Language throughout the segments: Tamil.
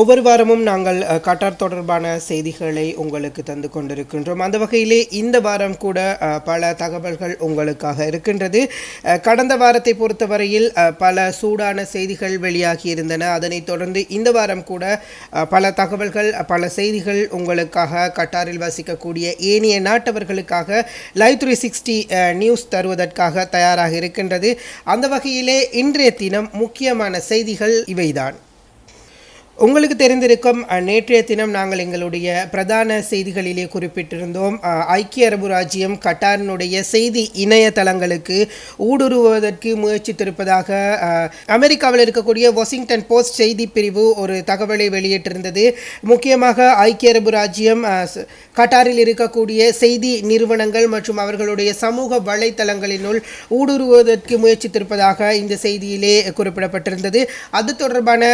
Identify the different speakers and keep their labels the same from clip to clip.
Speaker 1: ஒவ்வொரு வாரமும் நாங்கள் கட்டார் தொடர்பான செய்திகளை உங்களுக்கு தந்து கொண்டிருக்கின்றோம். அந்த வகையிலே இந்த வாரம் கூட பல தகவல்கள் உங்களுக்காக இருக்கின்றது. கடந்த வாரத்தை பொறுத்தவரையில் பல சூடான செய்திகள் வெளியாகி இருந்தன அதனைத் தொடர்ந்து இந்த வாரம் கூட பல தகவல்கள் பல செய்திகள் உங்களுக்காக கட்டாரில் வசிக்கக்கூடிய ஏனைய நாட்டவர்களுக்காக லைவ் த்ரீ சிக்ஸ்டி நியூஸ் தருவதற்காக தயாராக இருக்கின்றது. அந்த வகையிலே இன்றைய தினம் முக்கியமான செய்திகள் இவைதான். உங்களுக்கு தெரிந்திருக்கும் நேற்றைய தினம் நாங்கள் எங்களுடைய பிரதான செய்திகளிலே குறிப்பிட்டிருந்தோம் ஐக்கிய அரபு ராஜ்யம் கட்டாரினுடைய செய்தி இணையதளங்களுக்கு ஊடுருவதற்கு முயற்சித்திருப்பதாக அமெரிக்காவில் இருக்கக்கூடிய வாஷிங்டன் போஸ்ட் செய்தி பிரிவு ஒரு தகவலை வெளியிட்டிருந்தது. முக்கியமாக ஐக்கிய அரபு ராஜ்யம் கட்டாரில் இருக்கக்கூடிய செய்தி நிறுவனங்கள் மற்றும் அவர்களுடைய சமூக வலைத்தளங்களினுள் ஊடுருவதற்கு முயற்சித்திருப்பதாக இந்த செய்தியிலே குறிப்பிடப்பட்டிருந்தது. அது தொடர்பான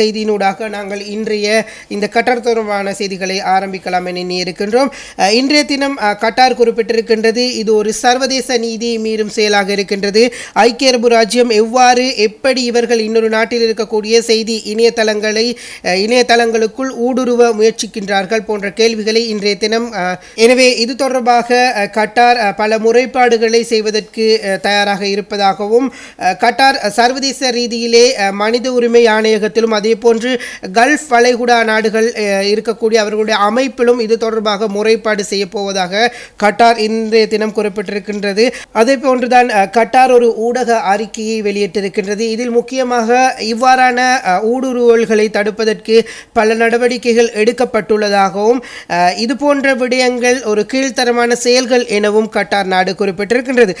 Speaker 1: செய்தியினூடாக நாங்கள் இன்றைய இந்த கட்டார் தொடர்பான செய்திகளை ஆரம்பிக்கலாம் என எண்ணி இருக்கின்றோம் இன்றைய தினம் கட்டார் குறிப்பிட்டிருக்கின்றது. இது ஒரு சர்வதேச நீதி மீறும் செயலாக இருக்கின்றது. ஐக்கிய அரபு ராஜ்யம் எவ்வாறு எப்படி இவர்கள் இன்னொரு நாட்டில் இருக்கக்கூடிய செய்தி இணையதளங்களை இணையதளங்களுக்குள் ஊடுருவ முயற்சிக்கின்றார்கள் போன்ற கேள்விகளை இன்றைய தினம் எனவே இது தொடர்பாக கட்டார் பல முறைப்பாடுகளை செய்வதற்கு தயாராக இருப்பதாகவும் கட்டார் சர்வதேச ரீதியிலே மனித உரிமை ஆணையகத்திலும் அதே போன்று கல்ஃப் வளைகுடா நாடுகள் இருக்கக்கூடிய அவர்களுடைய அமைப்பிலும் இது தொடர்பாக முறைப்பாடு செய்ய போவதாக கட்டார் இன்றைய தினம் குறிப்பிட்டிருக்கின்றது. அதே போன்றுதான் கட்டார் ஒரு ஊடக அறிக்கையை வெளியிட்டிருக்கின்றது. இதில் முக்கியமாக இவ்வாறான ஊடுருவல்களை தடுப்பதற்கு பல நடவடிக்கைகள் எடுக்கப்பட்டுள்ளதாகவும் இது போன்ற விடயங்கள் ஒரு கீழ்த்தரமான செயல்கள் எனவும் கட்டார் நாடு குறிப்பிட்டிருக்கின்றது.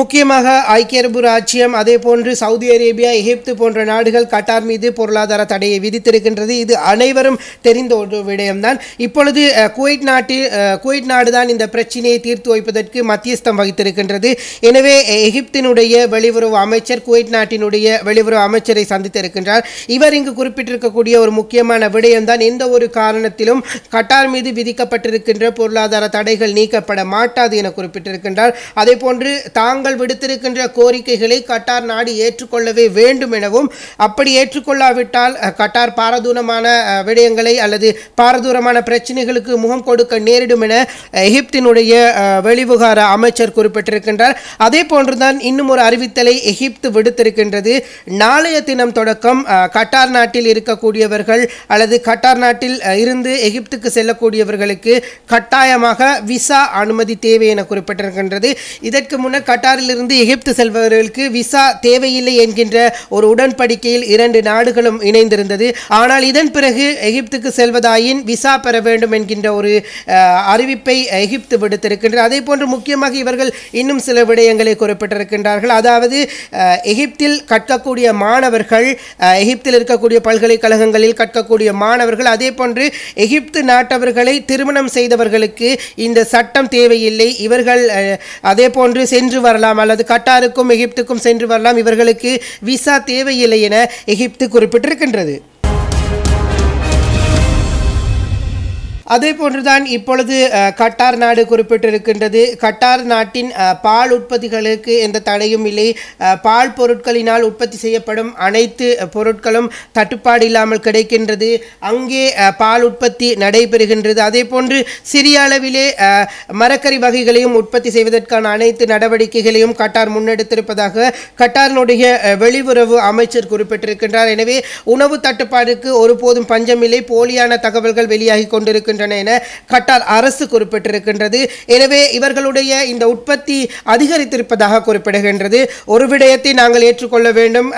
Speaker 1: முக்கியமாக ஐக்கிய அரபு ராச்சியம் அதே போன்று சவுதி அரேபியா எகிப்து போன்ற நாடுகள் கட்டார் மீது பொருளாதார தடையை விதித்திருக்கின்றது. இது அனைவரும் தெரிந்த ஒரு விடயம்தான். இப்பொழுது குவைட் நாட்டில் குவைட் நாடு நாடுதான் இந்த பிரச்சினையை தீர்த்து வைப்பதற்கு மத்தியஸ்தம் வகித்திருக்கின்றது. எனவே எகிப்தினுடைய வெளியுறவு அமைச்சர் குவைட் நாட்டினுடைய வெளியுறவு அமைச்சரை சந்தித்திருக்கின்றார். இவர் இங்கு குறிப்பிட்டிருக்கக்கூடிய ஒரு முக்கியமான விடயம்தான் எந்த ஒரு காரணத்திலும் கட்டார் மீது விதிக்கப்பட்டிருக்கின்ற பொருளாதார தடைகள் நீக்கப்பட மாட்டாது என குறிப்பிட்டிருக்கின்றார். அதே போன்று தாங்கள் விடுத்திருக்கின்ற கோரிக்கைகளை கட்டார் நாடு ஏற்றுக்கொள்ளவே வேண்டும் எனவும் அப்படி ஏற்றுக்கொள்ளாவிட்டால் கட்டார் பாரதூரமான விடயங்களை அல்லது பாரதூரமான பிரச்சனைகளுக்கு முகம் கொடுக்க நேரிடும் என எகிப்தினுடைய வெளிவிகார அமைச்சர் குறிப்பிட்டிருக்கின்றார். அதே போன்றுதான் இன்னும் ஒரு அறிவித்தலை எகிப்து விடுத்திருக்கின்றது. நாளைய தினம் தொடக்கம் கட்டார் நாட்டில் இருக்கக்கூடியவர்கள் அல்லது கட்டார் நாட்டில் இருந்து எகிப்துக்கு செல்லக்கூடியவர்களுக்கு கட்டாயமாக விசா அனுமதி தேவை என குறிப்பிட்டிருக்கின்றது. இதற்கு முன்னர் கத்தாரிலிருந்து எகிப்து செல்பவர்களுக்கு விசா தேவையில்லை என்கின்ற ஒரு உடன்படிக்கையில் இரண்டு நாடுகளும் இணைந்திருந்தது. ஆனால் இதன் பிறகு எகிப்துக்கு செல்வதாயின் விசா பெற வேண்டும் என்கின்ற ஒரு அறிவிப்பை எகிப்து விடுத்திருக்கின்றது. அதே போன்று முக்கியமாக இவர்கள் இன்னும் சில விடயங்களை குறிப்பிட்டிருக்கின்றார்கள். அதாவது எகிப்தில் கற்கக்கூடிய மாணவர்கள் எகிப்தில் இருக்கக்கூடிய பல்கலைக்கழகங்களில் கற்கக்கூடிய மாணவர்கள் அதே போன்று எகிப்து நாட்டவர்களை திருமணம் செய்தவர்களுக்கு இந்த சட்டம் தேவையில்லை. இவர்கள் அதே போன்று சென்று வரலாம். அல்லது கட்டாருக்கும் எகிப்துக்கும் சென்று வரலாம். இவர்களுக்கு விசா தேவையில்லை என எகிப்து குறிப்பிட்டிருக்கின்றது. அதே போன்றுதான் இப்பொழுது கட்டார் நாடு குறிப்பிட்டிருக்கின்றது. கட்டார் நாட்டின் பால் உற்பத்திகளுக்கு எந்த தடையும் இல்லை. பால் பொருட்களினால் உற்பத்தி செய்யப்படும் அனைத்து பொருட்களும் தட்டுப்பாடு இல்லாமல் கிடைக்கின்றது. அங்கே பால் உற்பத்தி நடைபெறுகின்றது. அதே போன்று சிறிய அளவிலே மரக்கறி வகைகளையும் உற்பத்தி செய்வதற்கான அனைத்து நடவடிக்கைகளையும் கட்டார் முன்னெடுத்திருப்பதாக கட்டாரினுடைய வெளியுறவு அமைச்சர் குறிப்பிட்டிருக்கின்றார். எனவே உணவு தட்டுப்பாடுக்கு ஒருபோதும் பஞ்சமில்லை. போலியான தகவல்கள் வெளியாகி கொண்டிருக்கின்றன. என கட்டார் அரசு குறிப்பிட்டிருக்கின்றது. எனவே இவர்களுடைய இந்த உற்பத்தி அதிகரித்திருப்பதாக குறிப்பிடுகின்றது. ஒரு விடயத்தை நாங்கள் ஏற்றுக்கொள்ள வேண்டும்.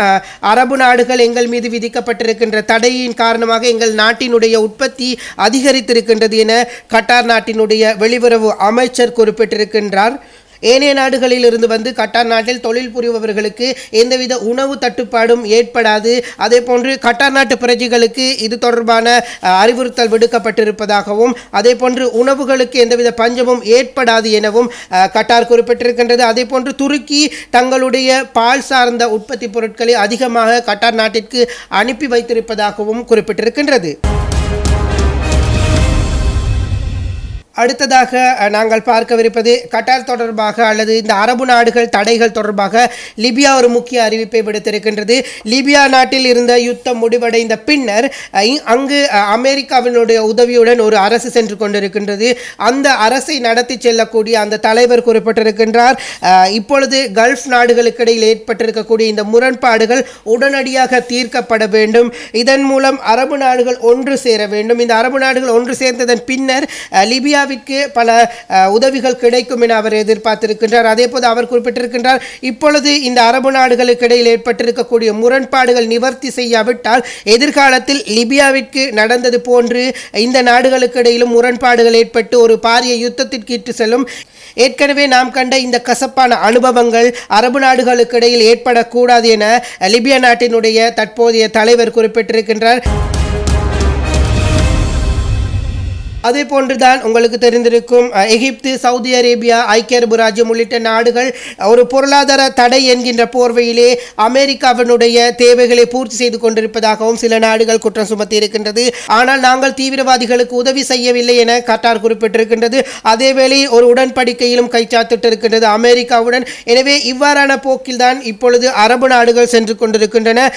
Speaker 1: அரபு நாடுகள் எங்கள் மீது விதிக்கப்பட்டிருக்கின்ற தடையின் காரணமாக எங்கள் நாட்டினுடைய உற்பத்தி அதிகரித்திருக்கின்றது என கட்டார் நாட்டினுடைய வெளியுறவு அமைச்சர் குறிப்பிட்டிருக்கின்றார். ஏனைய நாடுகளில் இருந்து வந்து கட்டார் நாட்டில் தொழில் புரிபவர்களுக்கு எந்தவித உணவு தட்டுப்பாடும் ஏற்படாது. அதே போன்று கட்டார் நாட்டு பிரஜைகளுக்கு இது தொடர்பான அறிவுறுத்தல் விடுக்கப்பட்டிருப்பதாகவும் அதே போன்று உணவுகளுக்கு எந்தவித பஞ்சமும் ஏற்படாது எனவும் கட்டார் குறிப்பிட்டிருக்கின்றது. அதே போன்று துருக்கி தங்களுடைய பால் சார்ந்த உற்பத்தி பொருட்களை அதிகமாக கட்டார் நாட்டிற்கு அனுப்பி வைத்திருப்பதாகவும் குறிப்பிட்டிருக்கின்றது. அடுத்ததாக நாங்கள் பார்க்கவிருப்பது கட்டார் தொடர்பாக அல்லது இந்த அரபு நாடுகள் தடைகள் தொடர்பாக லிபியா ஒரு முக்கிய அறிவிப்பை விடுத்திருக்கின்றது. லிபியா நாட்டில் இருந்த யுத்தம் முடிவடைந்த பின்னர் அங்கு அமெரிக்காவினுடைய உதவியுடன் ஒரு அரசு சென்று கொண்டிருக்கின்றது. அந்த அரசை நடத்தி செல்லக்கூடிய அந்த தலைவர் குறிப்பிட்டிருக்கின்றார். இப்பொழுது கல்ஃப் நாடுகளுக்கு இடையில் ஏற்பட்டிருக்கக்கூடிய இந்த முரண்பாடுகள் உடனடியாக தீர்க்கப்பட வேண்டும். இதன் மூலம் அரபு நாடுகள் ஒன்று சேர வேண்டும். இந்த அரபு நாடுகள் ஒன்று சேர்ந்ததன் பின்னர் லிபியா இந்தியாவிற்கு பல உதவிகள் கிடைக்கும் என அவர் எதிர்பார்த்திருக்கின்றார். அதே போது அவர் குறிப்பிட்டிருக்கின்றார் இப்பொழுது இந்த அரபு நாடுகளுக்கு இடையில் ஏற்பட்டிருக்கக்கூடிய முரண்பாடுகள் நிவர்த்தி செய்யாவிட்டால் எதிர்காலத்தில் லிபியாவிற்கு நடந்தது போன்று இந்த நாடுகளுக்கு இடையிலும் முரண்பாடுகள் ஏற்பட்டு ஒரு பாரிய யுத்தத்திற்கு இட்டு செல்லும். ஏற்கனவே நாம் கண்ட இந்த கசப்பான அனுபவங்கள் அரபு நாடுகளுக்கு இடையில் ஏற்படக்கூடாது என லிபியா நாட்டினுடைய தற்போதைய தலைவர் குறிப்பிட்டிருக்கின்றார். அதே போன்றுதான் உங்களுக்கு தெரிந்திருக்கும் எகிப்து சவுதி அரேபியா ஐக்கிய அரபு ராஜ்யம் உள்ளிட்ட நாடுகள் ஒரு பொருளாதார தடை என்கின்ற போர்வையிலே அமெரிக்காவினுடைய தேவைகளை பூர்த்தி செய்து கொண்டிருப்பதாகவும் சில நாடுகள் குற்றம் சுமத்தி இருக்கின்றது ஆனால் நாங்கள் தீவிரவாதிகளுக்கு உதவி செய்யவில்லை என கட்டார் குறிப்பிட்டிருக்கின்றது. அதேவேளை ஒரு உடன்படிக்கையிலும் கைச்சாத்திட்டிருக்கின்றது அமெரிக்காவுடன். எனவே இவ்வாறான போக்கில்தான் இப்பொழுது அரபு நாடுகள் சென்று கொண்டிருக்கின்றன.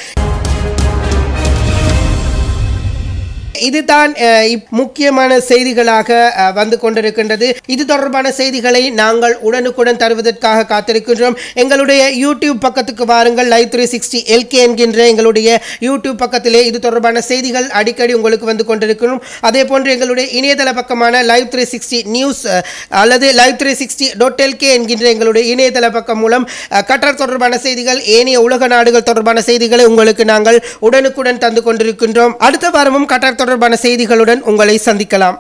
Speaker 1: இதுதான் முக்கியமான செய்திகளாக வந்து கொண்டிருக்கின்றது. இது தொடர்பான செய்திகளை நாங்கள் உடனுக்குடன் தருவதற்காக காத்திருக்கின்றோம். எங்களுடைய யூடியூப் பக்கத்துக்கு வாருங்கள். லைவ் த்ரீ சிக்ஸ்டி எல்கே என்கின்ற எங்களுடைய யூடியூப் பக்கத்திலே இது தொடர்பான செய்திகள் அடிக்கடி உங்களுக்கு வந்து கொண்டிருக்கணும் அதே போன்று எங்களுடைய இணையதள பக்கமான லைவ் த்ரீ சிக்ஸ்டி நியூஸ் அல்லது live three sixty dot LK என்கின்ற எங்களுடைய இணையதள பக்கம் மூலம் அஹ், கட்டார் தொடர்பான செய்திகள் ஏனைய உலக நாடுகள் தொடர்பான செய்திகளை உங்களுக்கு நாங்கள் உடனுக்குடன் தந்து கொண்டிருக்கின்றோம். அடுத்த வாரமும் கட்டார் தொடர்பான செய்திகளுடன் உங்களை சந்திக்கலாம்.